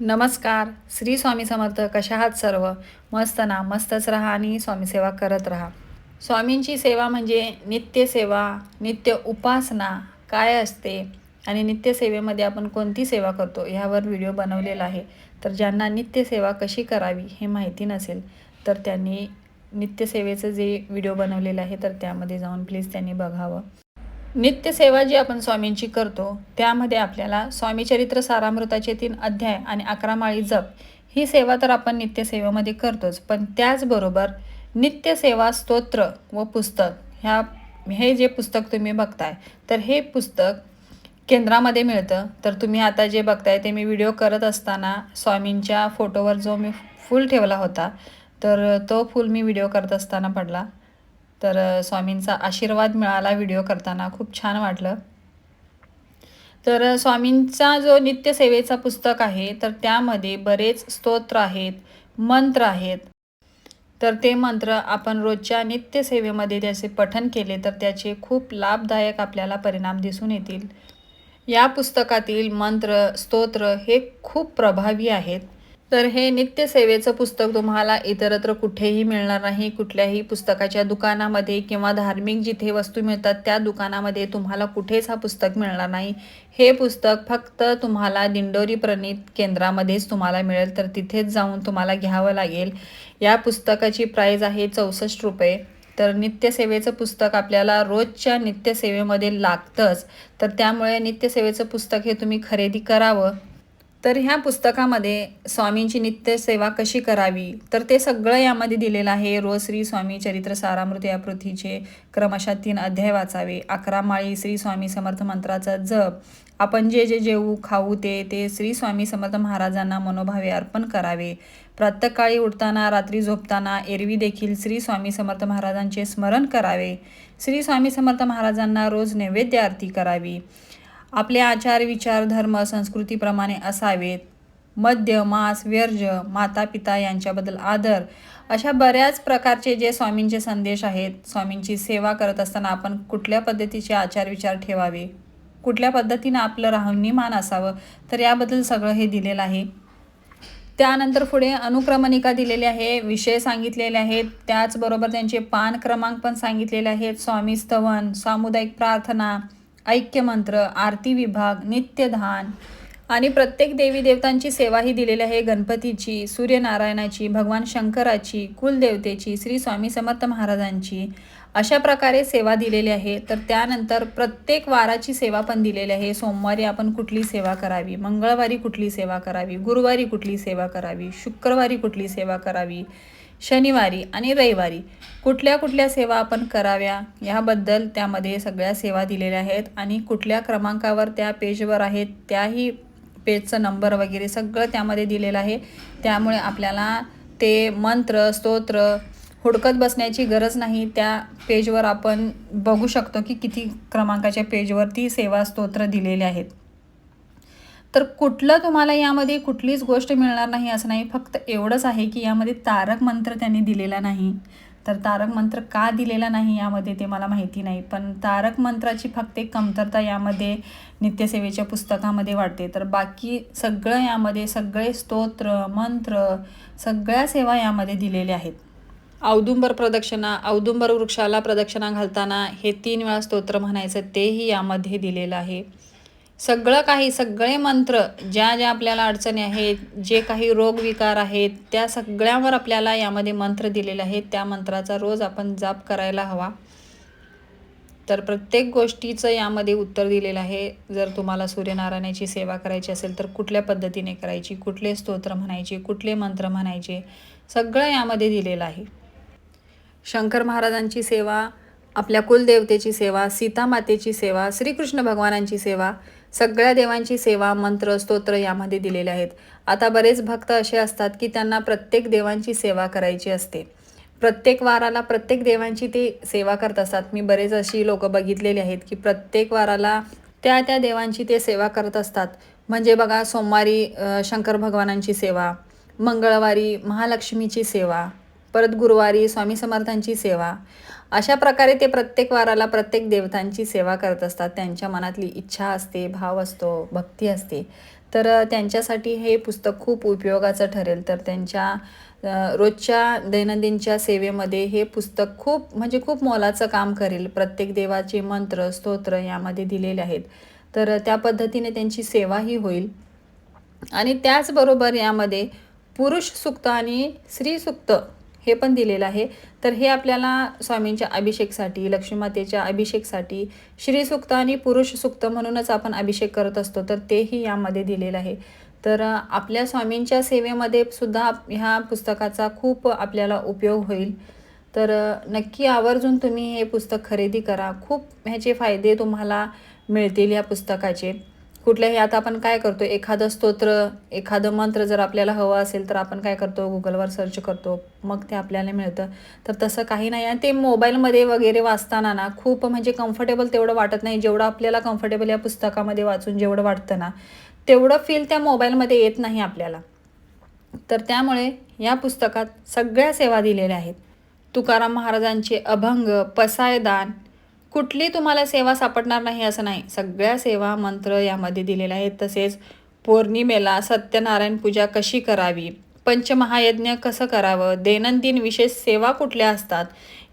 नमस्कार. श्री स्वामी समर्थ कशा आहात सर्व? मस्त ना मस्तच राहा आणि स्वामी सेवा करत राहा. स्वामींची सेवा म्हणजे नित्यसेवा नित्य उपासना काय असते आणि नित्यसेवेमध्ये आपण कोणती सेवा करतो ह्यावर व्हिडिओ बनवलेला आहे. तर ज्यांना नित्यसेवा कशी करावी हे माहिती नसेल तर त्यांनी नित्यसेवेचं जे व्हिडिओ बनवलेलं आहे तर त्यामध्ये जाऊन प्लीज त्यांनी बघावं. नित्यसेवा जी आपण स्वामींची करतो त्यामध्ये आपल्याला स्वामीचरित्र सारामृताचे तीन अध्याय आणि अकरा माळी जप ही सेवा तर आपण नित्यसेवेमध्ये करतोच पण त्याचबरोबर नित्यसेवा स्तोत्र व पुस्तक ह्या हे जे पुस्तक तुम्ही बघताय तर हे पुस्तक केंद्रामध्ये मिळतं. तर तुम्ही आता जे बघताय ते मी व्हिडिओ करत असताना स्वामींच्या फोटोवर जो मी फूल ठेवला होता तर तो फूल मी व्हिडिओ करत असताना पडला. तर स्वामींचा आशीर्वाद मिळाला व्हिडिओ करताना. खूप छान वाटलं. तर स्वामींचा जो नित्यसेवेचा पुस्तक आहे तर त्यामध्ये बरेच स्तोत्र आहेत मंत्र आहेत. तर ते मंत्र आपण रोजच्या नित्यसेवेमध्ये त्याचे पठन केले तर त्याचे खूप लाभदायक आपल्याला परिणाम दिसून येतील. या पुस्तकातील मंत्र स्तोत्र हे खूप प्रभावी आहेत. तर हे नित्यसेवेचं पुस्तक तुम्हाला इतरत्र कुठेही मिळणार नाही. कुठल्याही पुस्तकाच्या दुकानामध्ये किंवा धार्मिक जिथे वस्तू मिळतात त्या दुकानामध्ये तुम्हाला कुठेच हा पुस्तक मिळणार नाही. हे पुस्तक फक्त तुम्हाला दिंडोरी प्रणित केंद्रामध्येच तुम्हाला मिळेल. तर तिथेच जाऊन तुम्हाला घ्यावं लागेल. या पुस्तकाची प्राईज आहे चौसष्ट रुपये. तर नित्यसेवेचं पुस्तक आपल्याला रोजच्या नित्यसेवेमध्ये लागतंच. तर त्यामुळे नित्यसेवेचं पुस्तक हे तुम्ही खरेदी करावं. तर ह्या पुस्तकामध्ये स्वामींची नित्यसेवा कशी करावी? तर ते सगळं यामध्ये दिलेलं आहे. रोज श्री स्वामी चरित्र सारामृत या पृथ्वीचे क्रमशः तीन अध्याय वाचावे. अकरा माळी श्री स्वामी समर्थ मंत्राचा जप. आपण जे जे जेवू खाऊ ते ते श्री स्वामी समर्थ महाराजांना मनोभावे अर्पण करावे. प्रातःकाळी उठताना रात्री झोपताना एरवी देखील श्री स्वामी समर्थ महाराजांचे स्मरण करावे. श्री स्वामी समर्थ महाराजांना रोज नैवेद्य आरती करावी. आपले आचार विचार धर्म संस्कृतीप्रमाणे असावेत. मद्य मांस व्यर्ज माता पिता यांच्याबद्दल आदर अशा बऱ्याच प्रकारचे जे स्वामींचे संदेश आहेत स्वामींची सेवा करत असताना आपण कुठल्या पद्धतीचे आचार विचार ठेवावे? कुठल्या पद्धतीनं आपलं राहणीमान असावं? तर याबद्दल सगळं हे दिलेलं आहे. त्यानंतर पुढे अनुक्रमणिका दिलेली आहे विषय सांगितलेले आहेत त्याचबरोबर त्यांचे पान क्रमांक पण सांगितलेले आहेत स्वामी स्तवन सामुदायिक प्रार्थना ऐक्यमंत्र आरती विभाग नित्यधान आणि प्रत्येक देवी देवतांची सेवाही दिलेली आहे. गणपतीची सूर्यनारायणाची भगवान शंकराची कुलदेवतेची श्री स्वामी समर्थ महाराजांची. अशा प्रकारे सेवा दिलेली आहे. तर त्यानंतर प्रत्येक वाराची सेवा पण दिलेली आहे. सोमवारी आपण कुठली सेवा करावी? मंगळवारी कुठली सेवा करावी? गुरुवारी कुठली सेवा करावी? शुक्रवारी कुठली सेवा करावी? शनिवारी आणि रविवारी कुठल्या कुठल्या सेवा आपण कराव्या? ह्याबद्दल त्यामध्ये सगळ्या सेवा दिलेल्या आहेत आणि कुठल्या क्रमांकावर त्या पेजवर आहेत त्याही पेजचं नंबर वगैरे सगळं त्यामध्ये दिलेलं आहे. त्यामुळे आपल्याला ते मंत्र स्तोत्र हुडकत बसण्याची गरज नाही त्या पेजवर आपण बघू शकतो की किती क्रमांकाच्या पेजवरती सेवा स्तोत्र दिलेले आहेत. तर कुठलं तुम्हाला यामध्ये कुठलीच गोष्ट मिळणार नाही असं नाही फक्त एवढंच आहे की यामध्ये तारक मंत्र त्यांनी दिलेला नाही. तर तारक मंत्र का दिलेला नाही यामध्ये ते मला माहिती नाही पण तारक मंत्राची फक्त एक कमतरता यामध्ये नित्यसेवेच्या पुस्तकामध्ये वाटते तर बाकी सगळं यामध्ये सगळे स्तोत्र मंत्र सगळ्या सेवा यामध्ये दिलेल्या आहेत. औदुंबर प्रदक्षिणा औदुंबर वृक्षाला प्रदक्षिणा घालताना हे तीन वेळा स्तोत्र म्हणायचं तेही यामध्ये दिलेलं आहे. सगळं काही सगळे मंत्र ज्या ज्या आपल्याला अडचणी आहेत जे काही रोगविकार आहेत त्या सगळ्यावर आपल्याला यामध्ये मंत्र दिलेले आहेत. त्या मंत्राचा रोज आपण जाप करायला हवा. तर प्रत्येक गोष्टीचं यामध्ये उत्तर दिलेलं आहे. जर तुम्हाला सूर्यनारायणाची सेवा करायची असेल तर कुठल्या पद्धतीने करायची कुठले स्तोत्र म्हणायचे कुठले मंत्र म्हणायचे सगळं यामध्ये दिलेलं आहे. शंकर महाराजांची सेवा आपल्या कुलदेवतेची सेवा सीतामातेची सेवा श्रीकृष्ण भगवानांची सेवा सगळ्या देवांची सेवा मंत्र स्तोत्र यामध्ये दिलेले आहेत. आता बरेच भक्त असे असतात की त्यांना प्रत्येक देवांची सेवा करायची असते. प्रत्येक वाराला प्रत्येक देवांची ते सेवा करत असतात. मी बरेच अशी लोक बघितलेली आहेत की प्रत्येक वाराला त्या त्या देवांची ते सेवा करत असतात. म्हणजे बघा सोमवारी शंकर भगवानांची सेवा मंगळवारी महालक्ष्मीची सेवा परत गुरुवारी स्वामी समर्थांची सेवा. अशा प्रकारे ते प्रत्येक वाराला प्रत्येक देवतांची सेवा करत असतात. त्यांच्या मनातली इच्छा असते भाव असतो भक्ती असते. तर त्यांच्यासाठी हे पुस्तक खूप उपयोगाचं ठरेल. तर त्यांच्या रोजच्या दैनंदिनच्या सेवेमध्ये हे पुस्तक खूप म्हणजे खूप मोलाचं काम करेल. प्रत्येक देवाचे मंत्र स्तोत्र यामध्ये दिलेले आहेत. तर त्या पद्धतीने त्यांची सेवाही होईल. आणि त्याचबरोबर यामध्ये पुरुष सुक्त आणि स्त्री सुक्त हे पण दिलेलं आहे. तर हे आपल्याला स्वामींच्या अभिषेकसाठी लक्ष्मीमातेच्या अभिषेकसाठी श्री सुक्त आणि पुरुष सुक्त म्हणूनच आपण अभिषेक करत असतो तर तेही यामध्ये दिलेलं आहे. तर आपल्या स्वामींच्या सेवेमध्ये सुद्धा ह्या पुस्तकाचा खूप आपल्याला उपयोग होईल. तर नक्की आवर्जून तुम्ही हे पुस्तक खरेदी करा. खूप ह्याचे फायदे तुम्हाला मिळतील या पुस्तकाचे. कुठल्याही आता आपण काय करतो एखादं स्तोत्र एखादं मंत्र जर आपल्याला हवं असेल तर आपण काय करतो? गुगलवर सर्च करतो. मग ते आपल्याला मिळतं. तर तसं काही नाही आणि ते मोबाईलमध्ये वगैरे वाचताना ना खूप म्हणजे कम्फर्टेबल तेवढं वाटत नाही. जेवढं आपल्याला कम्फर्टेबल या पुस्तकामध्ये वाचून जेवढं वाटतं ना तेवढं फील त्या मोबाईलमध्ये येत नाही आपल्याला. तर त्यामुळे या पुस्तकात सगळ्या सेवा दिलेल्या आहेत. तुकाराम महाराजांचे अभंग पसायदान कुठली तुम्हाला सेवा सापडणार नाही असं नाही. सगळ्या सेवा मंत्र यामध्ये दिलेले आहेत. तसेच पौर्णिमेला सत्यनारायण पूजा कशी करावी? पंचमहायज्ञ कसं करावं? दैनंदिन विशेष सेवा कुठल्या असतात?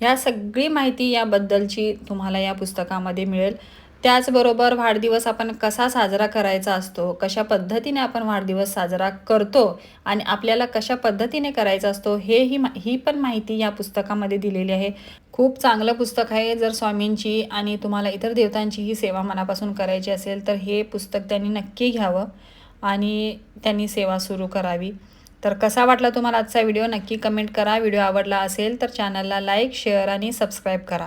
ह्या सगळी माहिती याबद्दलची तुम्हाला या पुस्तकामध्ये मिळेल. त्याचबरोबर वाढदिवस आपण कसा साजरा करायचा असतो कशा पद्धतीने आपण वाढदिवस साजरा करतो आणि आपल्याला कशा पद्धतीने करायचा असतो हे ही मा ही पण माहिती या पुस्तकामध्ये दिलेली आहे. खूप चांगलं पुस्तक आहे. जर स्वामींची आणि तुम्हाला इतर देवतांचीही सेवा मनापासून करायची असेल तर हे पुस्तक त्यांनी नक्की घ्यावं आणि त्यांनी सेवा सुरू करावी. तर कसा वाटला तुम्हाला आजचा व्हिडिओ? नक्की कमेंट करा. व्हिडिओ आवडला असेल तर चॅनलला लाईक शेअर आणि सबस्क्राईब करा.